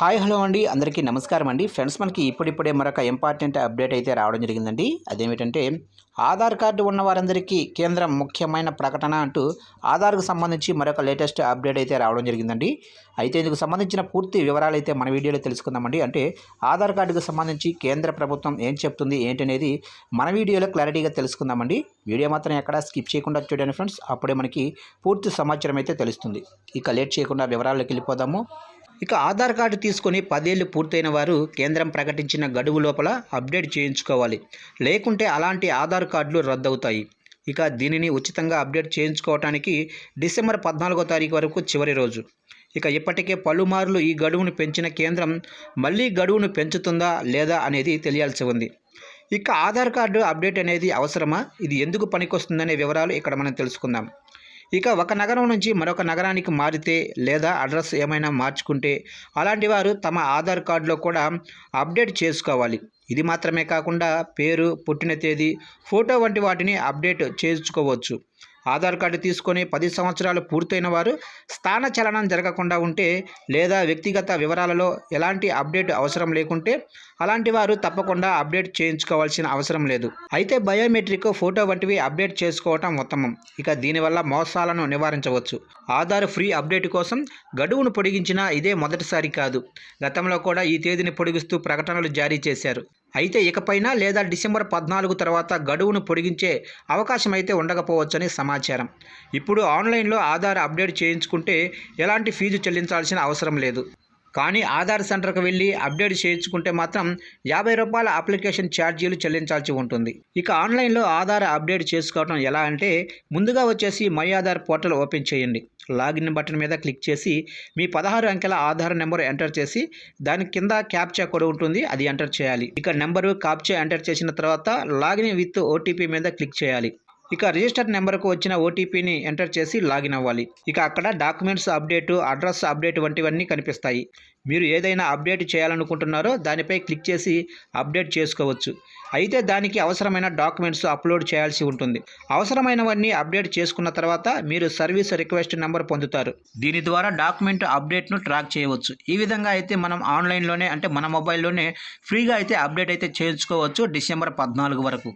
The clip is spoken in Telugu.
హాయ్ హలో అండి. అందరికీ నమస్కారం అండి. ఫ్రెండ్స్ మనకి ఇప్పుడిప్పుడే మరొక ఇంపార్టెంట్ అప్డేట్ అయితే రావడం జరిగిందండి. అదేమిటంటే ఆధార్ కార్డు ఉన్న వారందరికీ కేంద్రం ముఖ్యమైన ప్రకటన అంటూ ఆధార్కు సంబంధించి మరొక లేటెస్ట్ అప్డేట్ అయితే రావడం జరిగిందండి. అయితే ఇందుకు సంబంధించిన పూర్తి వివరాలు అయితే మన వీడియోలో తెలుసుకుందామండి. అంటే ఆధార్ కార్డుకు సంబంధించి కేంద్ర ప్రభుత్వం ఏం చెప్తుంది ఏంటనేది మన వీడియోలో క్లారిటీగా తెలుసుకుందామండి. వీడియో మాత్రం ఎక్కడ స్కిప్ చేయకుండా చూడండి ఫ్రెండ్స్. అప్పుడే మనకి పూర్తి సమాచారం అయితే తెలుస్తుంది. ఇక లేట్ చేయకుండా వివరాల్లోకి వెళ్ళిపోదాము. ఇక ఆధార్ కార్డు తీసుకొని పదేళ్ళు పూర్తయిన వారు కేంద్రం ప్రకటించిన గడువు లోపల అప్డేట్ చేయించుకోవాలి. లేకుంటే అలాంటి ఆధార్ కార్డులు రద్దవుతాయి. ఇక దీనిని ఉచితంగా అప్డేట్ చేయించుకోవటానికి డిసెంబర్ పద్నాలుగో తారీఖు వరకు చివరి రోజు. ఇక ఇప్పటికే పలుమార్లు ఈ గడువును పెంచిన కేంద్రం మళ్ళీ గడువును పెంచుతుందా లేదా అనేది తెలియాల్సి ఉంది. ఇక ఆధార్ కార్డు అప్డేట్ అనేది అవసరమా? ఇది ఎందుకు పనికొస్తుందనే వివరాలు ఇక్కడ మనం తెలుసుకుందాం. ఇక ఒక నగరం నుంచి మరొక నగరానికి మారితే లేదా అడ్రస్ ఏమైనా మార్చుకుంటే అలాంటి వారు తమ ఆధార్ కార్డులో కూడా అప్డేట్ చేసుకోవాలి. ఇది మాత్రమే కాకుండా పేరు పుట్టిన తేదీ ఫోటో వంటి వాటిని అప్డేట్ చేసుకోవచ్చు. ఆధార్ కార్డు తీసుకొని పది సంవత్సరాలు పూర్తయిన వారు స్థాన చలనం జరగకుండా ఉంటే లేదా వ్యక్తిగత వివరాలలో ఎలాంటి అప్డేట్ అవసరం లేకుంటే అలాంటి వారు తప్పకుండా అప్డేట్ చేయించుకోవాల్సిన అవసరం లేదు. అయితే బయోమెట్రిక్ ఫోటో వంటివి అప్డేట్ చేసుకోవటం ఉత్తమం. ఇక దీనివల్ల మోసాలను నివారించవచ్చు. ఆధార్ ఫ్రీ అప్డేట్ కోసం గడువును పొడిగించినా ఇదే మొదటిసారి కాదు. గతంలో కూడా ఈ తేదీని పొడిగిస్తూ ప్రకటనలు జారీ చేశారు. అయితే ఇకపైన లేదా డిసెంబర్ పద్నాలుగు తర్వాత గడువును పొడిగించే అవకాశం అయితే ఉండకపోవచ్చని సమాచారం. ఇప్పుడు ఆన్లైన్లో ఆధార్ అప్డేట్ చేయించుకుంటే ఎలాంటి ఫీజు చెల్లించాల్సిన అవసరం లేదు. కానీ ఆధార్ సెంటర్కి వెళ్ళి అప్డేట్ చేయించుకుంటే మాత్రం యాభై రూపాయల అప్లికేషన్ ఛార్జీలు చెల్లించాల్సి ఉంటుంది. ఇక ఆన్లైన్లో ఆధార్ అప్డేట్ చేసుకోవడం ఎలా అంటే ముందుగా వచ్చేసి మై ఆధార్ పోర్టల్ ఓపెన్ చేయండి. లాగిన్ బటన్ మీద క్లిక్ చేసి మీ పదహారు అంకెల ఆధార్ నెంబర్ ఎంటర్ చేసి దాని కింద క్యాప్చా కోడ్ ఉంటుంది అది ఎంటర్ చేయాలి. ఇక నెంబరు క్యాప్చా ఎంటర్ చేసిన తర్వాత లాగిన్ విత్ ఓటీపీ మీద క్లిక్ చేయాలి. ఇక రిజిస్టర్ నెంబర్కు వచ్చిన ఓటీపీని ఎంటర్ చేసి లాగిన్ అవ్వాలి. ఇక అక్కడ డాక్యుమెంట్స్ అప్డేటు అడ్రస్ అప్డేట్ వంటివన్నీ కనిపిస్తాయి. మీరు ఏదైనా అప్డేట్ చేయాలనుకుంటున్నారో దానిపై క్లిక్ చేసి అప్డేట్ చేసుకోవచ్చు. అయితే దానికి అవసరమైన డాక్యుమెంట్స్ అప్లోడ్ చేయాల్సి ఉంటుంది. అవసరమైనవన్నీ అప్డేట్ చేసుకున్న తర్వాత మీరు సర్వీస్ రిక్వెస్ట్ నెంబర్ పొందుతారు. దీని ద్వారా డాక్యుమెంట్ అప్డేట్ను ట్రాక్ చేయవచ్చు. ఈ విధంగా అయితే మనం ఆన్లైన్లోనే అంటే మన మొబైల్లోనే ఫ్రీగా అయితే అప్డేట్ అయితే చేయించుకోవచ్చు డిసెంబర్ పద్నాలుగు వరకు.